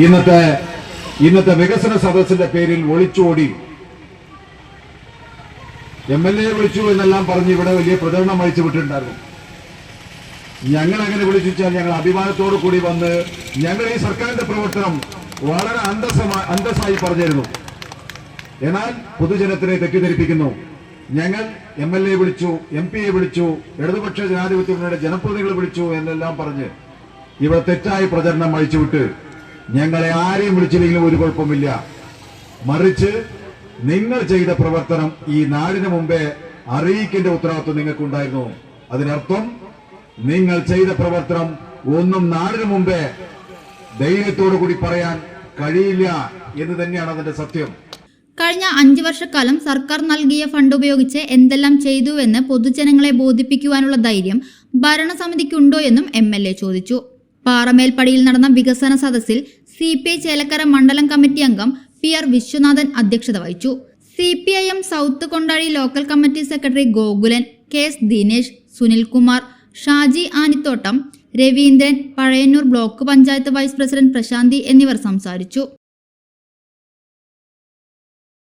ഇന്നത്തെ ഇന്നത്തെ വികസന സദസ്സിന്റെ പേരിൽ ഒളിച്ചോടി. എം എൽ എ വിളിച്ചു എന്നെല്ലാം പറഞ്ഞ് ഇവിടെ വലിയ പ്രചരണം അഴിച്ചു വിട്ടിട്ടുണ്ടായിരുന്നു. ഞങ്ങൾ അങ്ങനെ വിളിച്ചു വെച്ചാൽ ഞങ്ങൾ അഭിമാനത്തോടു കൂടി വന്ന് ഞങ്ങൾ ഈ സർക്കാരിന്റെ പ്രവർത്തനം വളരെ അന്തസ്സമായി അന്തസ്സായി പറഞ്ഞിരുന്നു. എന്നാൽ പൊതുജനത്തിനെ തെറ്റിദ്ധരിപ്പിക്കുന്നു. ഞങ്ങൾ എം എൽ എ വിളിച്ചു എം പിയെ വിളിച്ചു ഇടതുപക്ഷ ജനാധിപത്യ മുന്നണിയുടെ വിളിച്ചു എന്നെല്ലാം പറഞ്ഞ് ഇവിടെ തെറ്റായ പ്രചരണം അഴിച്ചുവിട്ട് ഞങ്ങളെ ആരെയും വിളിച്ചില്ലെങ്കിലും ഒരു കുഴപ്പമില്ല മറിച്ച് നിങ്ങൾ ചെയ്ത പ്രവർത്തനം ഈ നാടിന് മുമ്പേ അറിയിക്കേണ്ട ഉത്തരവാദിത്വം നിങ്ങൾക്കുണ്ടായിരുന്നു. അതിനർത്ഥം നിങ്ങൾ ചെയ്ത പ്രവർത്തനം ഒന്നും നാടിന് മുമ്പേ ധൈര്യത്തോടു കൂടി പറയാൻ കഴിയില്ല എന്ന് തന്നെയാണ് അതിന്റെ സത്യം. കഴിഞ്ഞ അഞ്ചു വർഷക്കാലം സർക്കാർ നൽകിയ ഫണ്ട് ഉപയോഗിച്ച് എന്തെല്ലാം ചെയ്തുവെന്ന് പൊതുജനങ്ങളെ ബോധിപ്പിക്കുവാനുള്ള ധൈര്യം ഭരണസമിതിക്കുണ്ടോ എന്നും എം ചോദിച്ചു. പാറമേൽപ്പടിയിൽ നടന്ന വികസന സദസ്സിൽ സി പി ഐ ചേലക്കര മണ്ഡലം കമ്മിറ്റി അംഗം പി ആർ വിശ്വനാഥൻ അധ്യക്ഷത വഹിച്ചു. C P I M south Kondazhi local committee secretary Gokulan K S Dinesh Sunilkumar Shaji Anithottam Raveendran Pazhayannur block panchayat vice president Prashanthi എന്നിവർ സംസാരിച്ചു.